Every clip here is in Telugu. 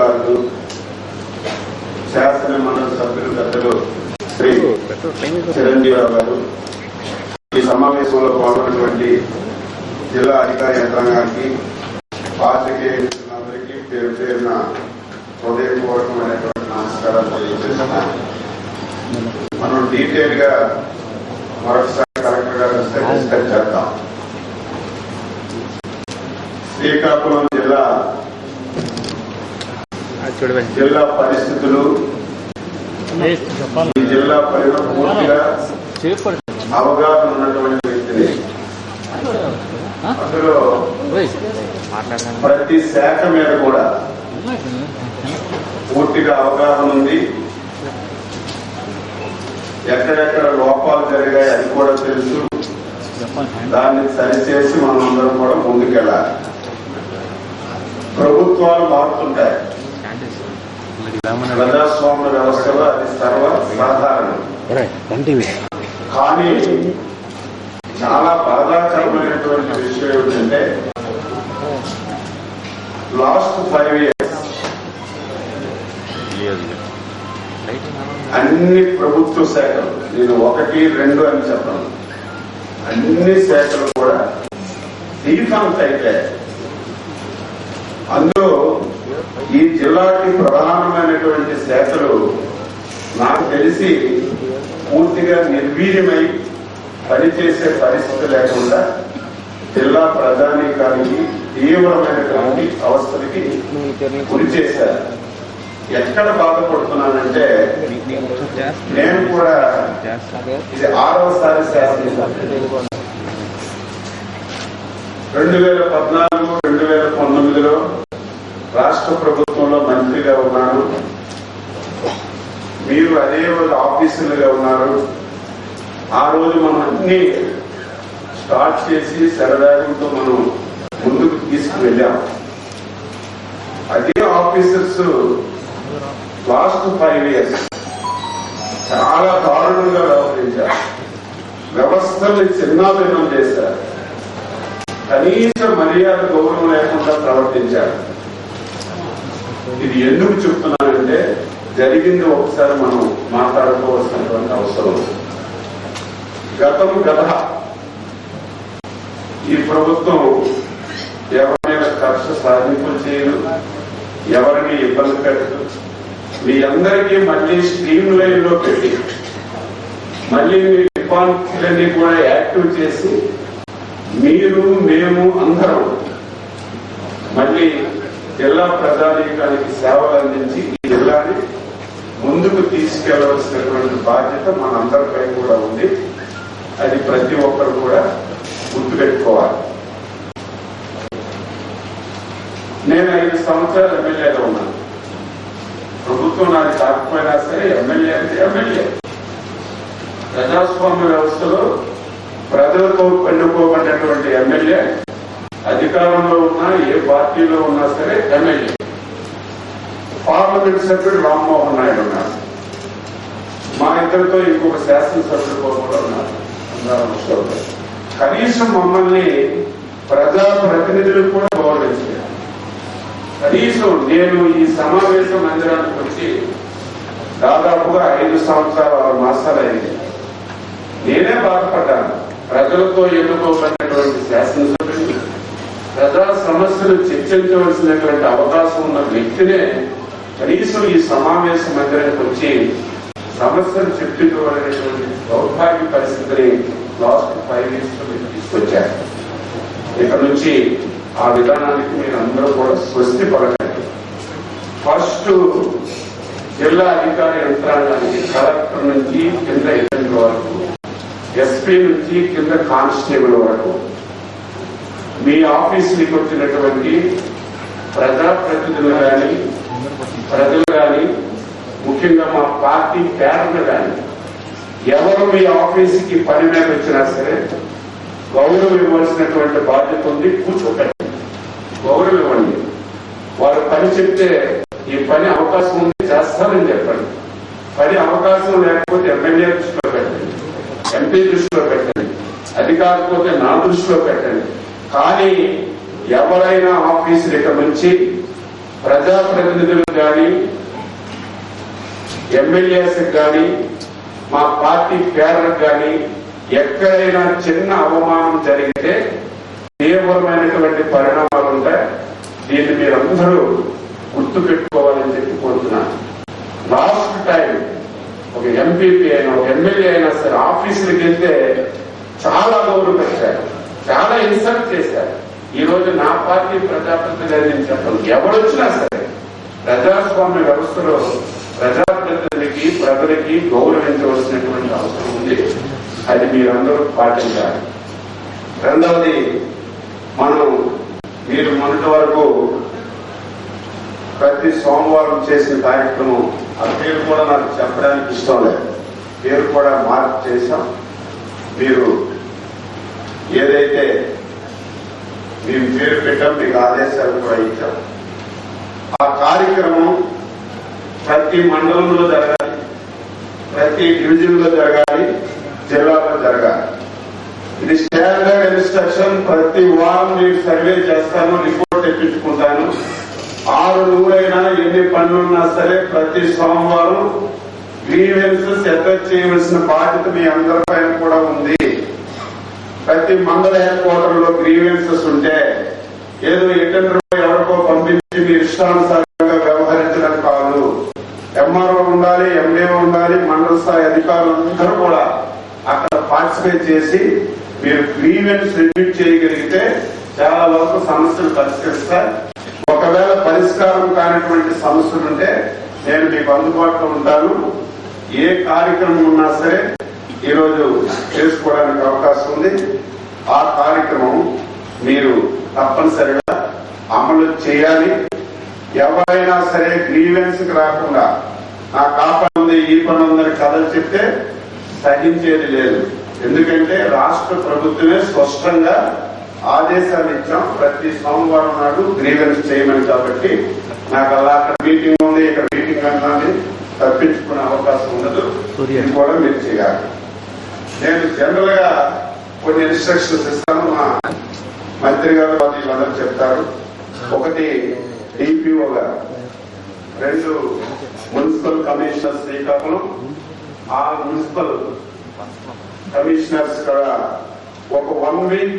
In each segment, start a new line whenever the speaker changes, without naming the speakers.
జిల్లా అధికారులు శాసన మండలి సభ్యులు పెద్దలు శ్రీ చిరంజీవిరావు గారు. ఈ సమావేశంలో పాల్గొన్నటువంటి జిల్లా అధికార యంత్రాంగానికి పాత్రికేయులందరికీ పేరు పేరున హృదయపూర్వకమైనటువంటి నమస్కారాలు తెలియజేస్తున్నాను. మనం డీటెయిల్గా మరొకసారి కలెక్టర్ గారు డిస్కస్ చేద్దాం శ్రీకాకుళం
చూడవండి
జిల్లా పరిస్థితులు. ఈ జిల్లా పైన పూర్తిగా అవగాహన ఉన్నటువంటి వ్యక్తిని. అందులో ప్రతి శాఖ మీద కూడా పూర్తిగా అవగాహన ఉంది. ఎక్కడెక్కడ లోపాలు జరిగాయి అది కూడా తెలుసు. దాన్ని సరిచేసి మనం అందరం కూడా ముందుకెళ్ళాలి. ప్రభుత్వాలు మారుతుంటాయి. ప్రజాస్వామ్య వ్యవస్థలో అది సర్వ సాధారణం కానీ చాలా బాధాకరమైనటువంటి విషయం ఏమిటంటే లాస్ట్ ఫైవ్ ఇయర్స్ అన్ని ప్రభుత్వ శాఖలు నేను ఒకటి రెండు అని చెప్పను అన్ని శాఖలు కూడా డీఫాల్ట్ అయితే అందులో ఈ జిల్లాకి ప్రధానమైనటువంటి శాఖలు నాకు తెలిసి పూర్తిగా నిర్వీర్యమై పనిచేసే పరిస్థితి లేకుండా జిల్లా ప్రజానీకానికి తీవ్రమైనటువంటి అవస్థలకి గురి చేశారు. ఎక్కడ బాధపడుతున్నానంటే నేను కూడా ఇది ఆరవసారి శాసనసభ్యుడు రెండు వేల పద్నాలుగు రెండు వేల పంతొమ్మిదిలో రాష్ట్ర ప్రభుత్వం ప్రభుత్వంలో మంత్రిగా ఉన్నాను మీరు అదే రోజు ఆఫీసులుగా ఉన్నారు. ఆ రోజు మనం అన్ని స్టార్ట్ చేసి సరదాగంతో మనం ముందుకు తీసుకువెళ్ళాం. అదే ఆఫీసర్స్ లాస్ట్ ఫైవ్ ఇయర్స్ చాలా దారుణంగా వ్యవహరించారు. వ్యవస్థల్ని చిన్నాభిన్నం చేశారు. కనీస మర్యాద గౌరవం లేకుండా ప్రవర్తించారు. ఇది ఎందుకు చెప్తున్నానంటే జరిగింది ఒకసారి మనం మాట్లాడుకోవాల్సినటువంటి అవసరం. గతం గత ఈ ప్రభుత్వం ఎవరైనా కక్ష సాధింపులు చేయదు ఎవరిని ఇబ్బంది పెట్టదు. మీ అందరికీ మళ్ళీ స్ట్రీమ్ లైన్లో పెట్టి మళ్ళీ మీ డిపార్ట్మెంట్లన్నీ కూడా యాక్టివ్ చేసి మీరు మేము అందరం మళ్ళీ జిల్లా ప్రజానీకానికి సేవలు అందించి ఈ జిల్లాని ముందుకు తీసుకెళ్ళవలసినటువంటి బాధ్యత మనందరిపై కూడా ఉంది. అది ప్రతి ఒక్కరు కూడా గుర్తుపెట్టుకోవాలి. నేను ఐదు సంవత్సరాలు ఎమ్మెల్యేగా ఉన్నాను. ప్రభుత్వం నాది కాకపోయినా సరే ఎమ్మెల్యే అంటే ఎమ్మెల్యే. ప్రజాస్వామ్య వ్యవస్థలో ప్రజలతో ఎన్నుకోబడినటువంటి ఎమ్మెల్యే అధికారంలో ఉన్నా ఏ పార్టీలో ఉన్నా సరే ఎమ్మెల్యే. పార్లమెంట్ సభ్యుడు రామ్మోహన్ నాయుడు ఉన్నారు. మా ఇద్దరితో ఇంకొక శాసనసభ్యుడు కూడా ఉన్నారు. కనీసం మమ్మల్ని ప్రజా ప్రతినిధులు కూడా గౌరవించారు కనీసం నేను ఈ సమావేశ మందిరానికి వచ్చి దాదాపుగా ఐదు సంవత్సరాల ఆరు మాసాలైంది నేనే బాధపడ్డాను. ప్రజలతో ఎన్నుకోబడినటువంటి శాసనసభ్యులు ప్రజా సమస్యలు చర్చించవలసినటువంటి అవకాశం ఉన్న వ్యక్తినే కనీసం ఈ సమావేశ మందిరానికి వచ్చి సమస్యలు చెప్పించవలసినటువంటి దౌర్భాగ్య పరిస్థితిని లాస్ట్ ఫైవ్ ఇయర్స్లో తీసుకొచ్చారు. ఇక్కడ నుంచి ఆ విధానానికి మీరు అందరూ కూడా స్వస్తి పడకండి ఫస్ట్ జిల్లా అధికార యంత్రాంగానికి కలెక్టర్ నుంచి కింద ఏజెంట్ వరకు ఎస్పీ నుంచి కింద కానిస్టేబుల్ వరకు మీ ఆఫీసుకి వచ్చినటువంటి ప్రజాప్రతినిధులు కానీ ప్రజలు కానీ ముఖ్యంగా మా పార్టీ క్యాడర్లు కానీ ఎవరు మీ ఆఫీసుకి పని మీద వచ్చినా సరే గౌరవం ఇవ్వాల్సినటువంటి బాధ్యత ఉంది కూర్చోకండి గౌరవం ఇవ్వండి. వారు పని చెప్తే ఈ పని అవకాశం ఉంది చేస్తానని చెప్పండి. పని అవకాశం లేకపోతే ఎమ్మెల్యే దృష్టిలో పెట్టండి. ఎంపీ దృష్టిలో పెట్టండి. అది కాకపోతే నా దృష్టిలో పెట్టండి. కానీ ఎవరైనా ఆఫీసులు ఇక నుంచి ప్రజాప్రతినిధులు కానీ ఎమ్మెల్యేస్ కానీ మా పార్టీ పేర్లకు కానీ ఎక్కడైనా చిన్న అవమానం జరిగితే తీవ్రమైనటువంటి పరిణామాలు ఉంటాయి. దీన్ని మీరందరూ గుర్తు పెట్టుకోవాలని చెప్పి కోరుతున్నాను. లాస్ట్ టైం ఒక ఎంపీపీ అయినా ఒక ఎమ్మెల్యే అయినా సరే ఆఫీసులకు వెళ్తే చాలా గౌరవపరిచారు చాలా ఇన్సల్ట్ చేశారు. ఈ రోజు నా పార్టీ ప్రజాప్రతినిధి నేను చెప్పను. ఎవరొచ్చినా సరే ప్రజాస్వామ్య వ్యవస్థలో ప్రజాప్రతినిధికి ప్రజలకి గౌరవించవలసినటువంటి అవసరం ఉంది. అది మీరందరూ పాటించాలి. రెండవది మనం మీరు మొన్నటి వరకు ప్రతి సోమవారం చేసిన కార్యక్రమం ఆ పేరు కూడా నాకు చెప్పడానికి ఇష్టం లేదు. పేరు కూడా మార్పు చేశాం. మీరు ఏదైతే మేము పేరు పెట్టాం మీకు ఆదేశాలు కూడా ఇచ్చాం. ఆ కార్యక్రమం ప్రతి మండలంలో జరగాలి ప్రతి డివిజన్లో జరగాలి జిల్లాలో జరగాలి. ఇది స్టాండర్డ్ ఇన్స్ట్రక్షన్ ప్రతి వారం నేను సర్వే చేస్తాను రిపోర్ట్ తెప్పించుకుంటాను. ఆరు నూరైనా ఎన్ని పనులున్నా సరే ప్రతి సోమవారం గ్రీవెన్సెస్ అటాచ్ చేయవలసిన బాధ్యత మీ అందరి పైన కూడా ఉంది. ప్రతి మండల హెడ్ క్వార్టర్లో గ్రీవెన్సెస్ ఉంటే ఏదో ఎటెండర్ ఎవరికో పంపించి మీరు ఇష్టానుసారంగా వ్యవహరించడం కాదు. ఎంఆర్ఓ ఉండాలి ఎండిఓ ఉండాలి మండల స్థాయి అధికారులందరూ కూడా అక్కడ పార్టిసిపేట్ చేసి మీరు గ్రీవెన్స్ రివ్యూ చేయగలిగితే చాలా వరకు సమస్యలు పరిష్కరిస్తారు. ఒకవేళ పరిష్కారం కానటువంటి సమస్యలు ఉంటే నేను మీకు అందుబాటులో ఉంటాను. ఏ కార్యక్రమం ఉన్నా సరే ఈరోజు చేసుకోవడానికి అవకాశం ఉంది. ఆ కార్యక్రమం మీరు తప్పనిసరిగా అమలు చేయాలి. ఎవరైనా సరే గ్రీవెన్స్కి రాకుండా నాకు ఆ పని ఉంది ఈ పని ఉందని కథలు చెప్తే సహించేది లేదు. ఎందుకంటే రాష్ట్ర ప్రభుత్వమే స్పష్టంగా ఆదేశాలు ఇచ్చాం. ప్రతి సోమవారం నాడు గ్రీవెన్స్ చేయమని కాబట్టి నాకు అలా అక్కడ మీటింగ్ ఉంది ఇక్కడ మీటింగ్ అన్నది తప్పించుకునే అవకాశం ఉండదు. ఇది కూడా మీరు చేయాలి. నేను జనరల్గా కొన్ని ఇన్స్ట్రక్షన్స్ ఇస్తాను మా మంత్రి గారు వీళ్ళందరూ చెప్తారు. ఒకటి డిపిఓ గారు రెండు మున్సిపల్ కమిషనర్ శ్రీకాకుళం ఆ మున్సిపల్ కమిషనర్స్ కూడా ఒక వన్ వీక్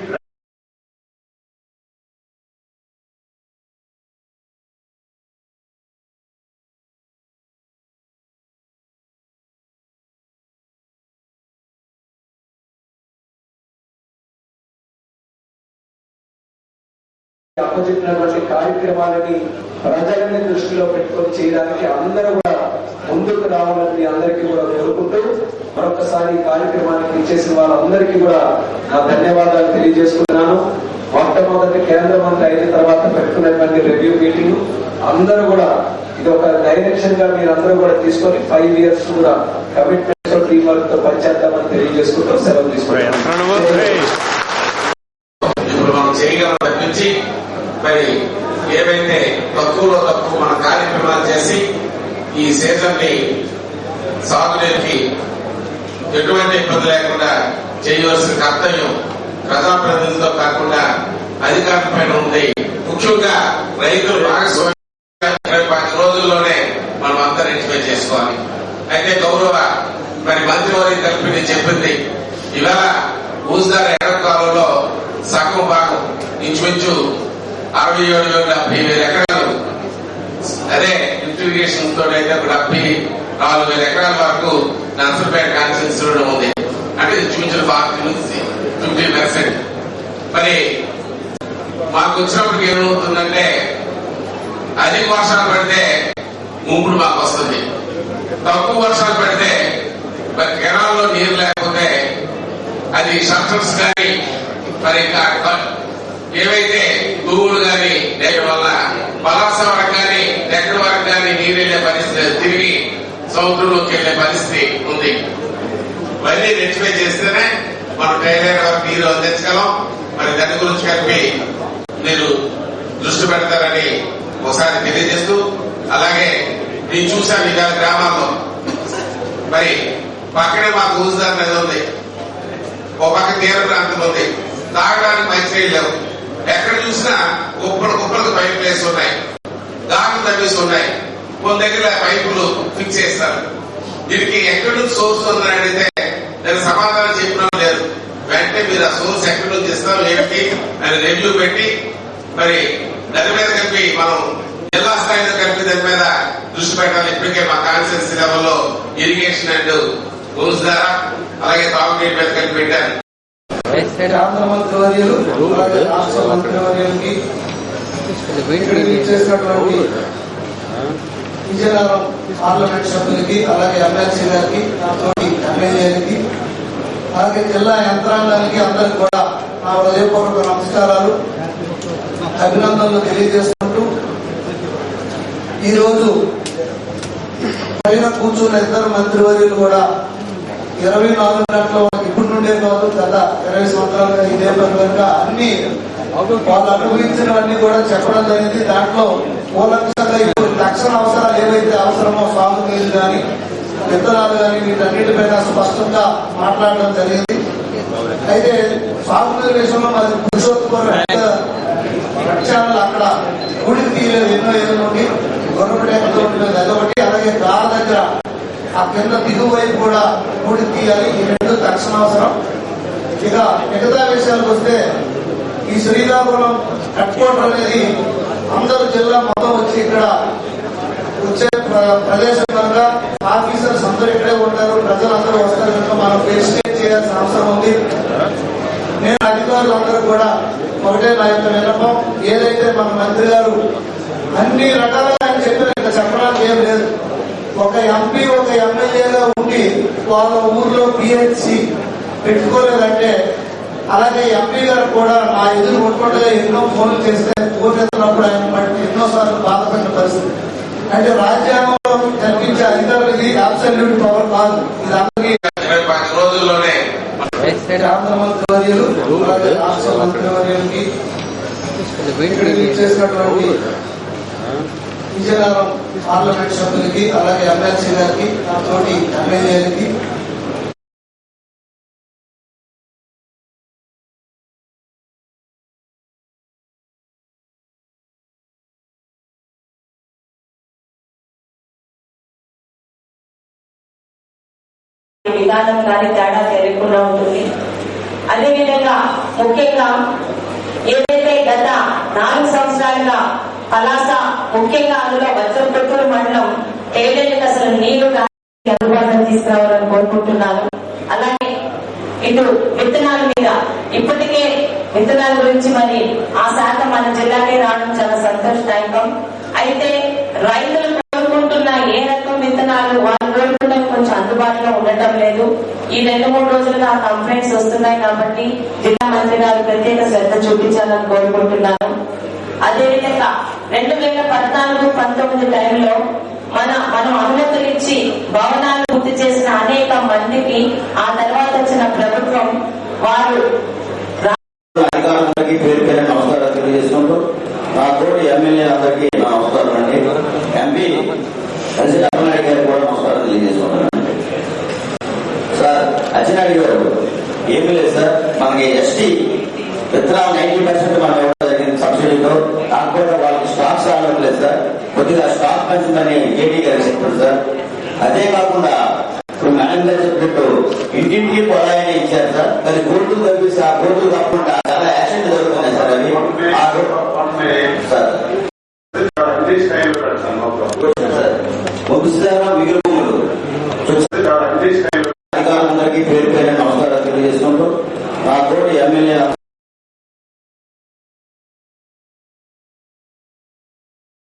అప్పచెప్పినటువంటి కార్యక్రమాలని ప్రజలని దృష్టిలో పెట్టుకొని చేయడానికి అందరూ కూడా ముందుకు రావాలని మీ అందరికీ కూడా కోరుకుంటూ మరొకసారి కార్యక్రమానికి ఇచ్చేసిన వాళ్ళందరికీ కూడా నా ధన్యవాదాలు తెలియజేసుకున్నాను మొట్టమొదటి కేంద్ర మంత్రి అయిన తర్వాత పెట్టుకున్నటువంటి రివ్యూ మీటింగ్ అందరూ కూడా ఇది ఒక డైరెక్షన్గా మీరందరూ కూడా తీసుకొని ఫైవ్ ఇయర్స్ కూడా కమిట్మెంట్ టీం వర్క్తో పనిచేద్దామని తెలియజేసుకుంటూ సెలవు తీసుకున్నాను
ఇప్పుడు మనం చేయగలం తప్పించి మరి ఏవైతే తక్కువలో తక్కువ మన కార్యక్రమాలు చేసి ఈ సీజన్ని సాగునీరుకి ఎటువంటి ఇబ్బంది లేకుండా చేయవలసిన కర్తవ్యం ప్రజాప్రతినిధులతో కాకుండా అధికారం పైన ఉంది. ముఖ్యంగా రైతులు భాగస్వామ్యం పది రోజుల్లోనే మనం అంతా రెక్టిఫై చేసుకోవాలి. అయితే గౌరవ మరి మంత్రివర్గ కలిపి చెప్పింది ఇవాళ ఊసార ఎడమ కాలంలో సగం భాగం ఇంచుమించు అరవై ఏడు డెబ్బై వేల ఎకరాలు. అదే ఇరిగేషన్ తోటి అయితే ఒక డెబ్బై నాలుగు వేల ఎకరాల వరకు నర్సపేట కాన్స్టిట్యూన్సీ లో ఉంది. అంటే చూపించిన ఫార్టీ నుంచి ఫిఫ్టీ పర్సెంట్ మరి మాకు వచ్చినప్పటికి ఏమవుతుందంటే అధిక వర్షాలు పడితే ముంపుడు మాకు వస్తుంది. తక్కువ వర్షాలు పడితే మరి కెనాల్లో నీరు లేకపోతే అది షట్టర్స్ కానీ మరి ఏవైతే భూములు కానీ లేక వల్ల పలాస వరకు కానీ ఎక్కడి వరకు కానీ నీరు వెళ్ళే పరిస్థితి తిరిగి సముద్రంలోకి వెళ్ళే పరిస్థితి ఉంది. ఇవన్నీ రెక్టిఫై చేస్తేనే మనం టైలర్ వరకు నీరు అందించగలం. మరి దాని గురించి కలిపి మీరు దృష్టి పెడతారని ఒకసారి తెలియజేస్తూ అలాగే నేను చూశాను ఇలా గ్రామాల్లో మరి పక్కనే మాకు ఊజుదారు నది ఉంది. ఒక పక్క తీర ప్రాంతం ఉంది. తాగడానికి మంచినీళ్ళు లేవు. ఎక్కడ చూసినా కుప్పలు కుప్పలకు పైప్ ప్లేస్ ఉన్నాయి. గాలి తవ్వేసి ఉన్నాయి. కొన్ని దగ్గర పైపులు ఫిక్స్ చేస్తారు. దీనికి ఎక్కడి నుంచి సోర్స్ ఉందని అడిగితే నేను సమాధానం చెప్పడం లేదు. వెంటనే మీరు ఆ సోర్స్ ఎక్కడి నుంచి ఇస్తాం ఏమిటి అని రివ్యూ పెట్టి మరి దాని మీద కలిపి మనం జిల్లా స్థాయిలో కలిపి దాని మీద దృష్టి పెట్టాలి. ఇప్పటికే మా కాన్స్టిట్యూన్సీ లెవెల్లో ఇరిగేషన్ అండ్ రూల్స్ ద్వారా అలాగే తాగునీటి మీద కలిపి పెట్టారు.
కేంద్ర మంత్రివర్యులు అలాగే రాష్ట్ర మంత్రివర్యులకి ఇక్కడికి ఇచ్చేసినటువంటి విజయనగరం పార్లమెంట్ సభ్యులకి అలాగే ఎమ్మెల్సీ గారికి నాతోటి ఎమ్మెల్యేలకి అలాగే జిల్లా యంత్రాంగానికి అందరికి కూడా నా హృదయపూర్వక నమస్కారాలు అభినందనలు తెలియజేసుకుంటూ ఈరోజు పైన కూర్చున్న ఇద్దరు మంత్రివర్యులు కూడా ఇరవై నాలుగు గంటల నుండే కాదు గత ఇరవై సంవత్సరాలుగా ఇదే కనుక అన్ని వాళ్ళు అనుభవించినవన్నీ కూడా చెప్పడం జరిగింది. దాంట్లో మూలంగా ఇప్పుడు తక్షణ అవసరాలు ఏవైతే అవసరమో సాగు నీళ్ళు కానీ విత్తనాలు కానీ వీటన్నిటిపైన స్పష్టంగా మాట్లాడడం జరిగింది. అయితే సాగునీరు విషయంలో మరి పురుషోత్తమ ఛానల్ అక్కడ గుడికి తీయలేదు ఎన్నో ఏళ్ళ నుండి గొర్రెపేటతో ఉంటుంది అదొకటి అలాగే కార్ దగ్గర ఆ కింద దిగువ వైపు కూడా గుడికి తీయాలి. ఈ రెండు తక్షణ అవసరం. ఇక మిగతా విషయాలకు వస్తే ఈ శ్రీకాకుళం కట్టుకోవడం అనేది అందరు జిల్లా మొత్తం వచ్చి ఇక్కడ వచ్చే ప్రదేశం కనుక ఆఫీసర్స్ అందరూ ఇక్కడే ఉంటారు. ప్రజలందరూ వస్తారు కనుక మనం ఫేస్ చేయాల్సిన అవసరం ఉంది. నేను అధికారులందరూ కూడా ఒకటే నా యొక్క విన్నపం. ఏదైతే మన మంత్రి గారు అన్ని రకాలుగా ఆయన చెప్పిన ఇంకా చెప్పడానికి ఏం లేదు. ఒక ఎంపీ ఒక ఎమ్మెల్యేగా ఉండి వాళ్ళ ఊర్లో పిహెచ్సి పెట్టుకోలేదంటే అలాగే ఎంపీ గారు కూడా నా ఎదురు కొట్టుకుంటే ఎన్నో ఫోన్లు చేస్తే ఊరెత్తినప్పుడు ఆయన బట్టి ఎన్నో సార్లు బాధపడిన పరిస్థితి. అంటే రాజ్యాంగంలో కల్పించే అధికారులు ఇది అబ్సల్యూట్ పవర్ కాదు. ఇది అందరికీ
రోజుల్లోనే
కేంద్ర మంత్రివర్యులు రాష్ట్ర మంత్రివర్యులకి ఇక్కడికి ఇచ్చేసినటువంటి విజయనగరం పార్లమెంట్ సభ్యులకి అలాగే ఎమ్మెల్సీ గారికి నాతోటి ఎమ్మెల్యేలకి.
విధానం కానీ తేడా తెలియకుండా ఉంటుంది. అదేవిధంగా ముఖ్యంగా ఏదైతే గత నాలుగు సంవత్సరాలుగా పలాస ముఖ్యంగా అందులో వజ్రపుత్తూరు మండలం తేలికి అసలు నీళ్ళు అందుబాటులో తీసుకురావాలని కోరుకుంటున్నాను అలాగే ఇటు విత్తనాల మీద ఇప్పటికే విత్తనాల గురించి మరి ఆ శాఖ మన జిల్లాకే రావడం చాలా సంతోషదాయకం. అయితే రైతులు కోరుకుంటున్న ఏ రకం విత్తనాలు వాళ్ళు కొంచెం అందుబాటులో ఉండటం లేదు. ఈ రెండు మూడు రోజులుగా కంప్లైంట్స్ వస్తున్నాయి కాబట్టి జిల్లా మంత్రి గారు ప్రత్యేక శ్రద్ధ చూపించాలని కోరుకుంటున్నాను. అదేవిధంగా రెండు వేల పద్నాలుగు పంతొమ్మిది టైంలో మన మనం అనుమతులు ఇచ్చి భవనాలు పూర్తి చేసిన అనేక మందికి ఆ తర్వాత వచ్చిన ప్రభుత్వం వారు
అధికారులందరికీ పేరు పేరు నమస్కారాలు తెలియజేసుకుంటూ నా తోటి ఎమ్మెల్యే అందరికీ నా నమస్కారం అండి ఎంపీ అచ్చినాయుడు గారికి కూడా నమస్కారం తెలియజేసుకుంటానండి సార్ అచ్చినాయుడు గారు ఏమీ లేదు సార్ మనకి ఎస్టీ విత్తనాలు నైన్టీ పర్సెంట్ మనం ఇవ్వడం జరిగింది సబ్సిడీతో కాకపోతే వాళ్ళకి స్టాక్స్ రావట్లేదు సార్ కొద్దిగా స్టాక్ పెంచిందని జేడీ గారు చెప్పారు సార్ అదే కాకుండా ఇప్పుడు మేడం గారు చెప్పినట్టు ఇంటింటికి పొలాయని ఇచ్చారు సార్. అది కోర్టులు తప్పిస్తే ఆ కోర్టులు కాకుండా చాలా యాక్సిడెంట్ జరుగుతున్నాయి సార్. అవి ఆ రో- సార్.
అన్ని స్టైల్ పెడతాను నో ప్రాబ్లం.
సార్ ముగిసిదారా మిగిలి భూములు.
అన్ని స్టైల్
అధికారులందరికీ పేరు పేరు నమస్కారాలు తెలియజేసుకుంటూ నా తోటి ఎమ్మెల్యే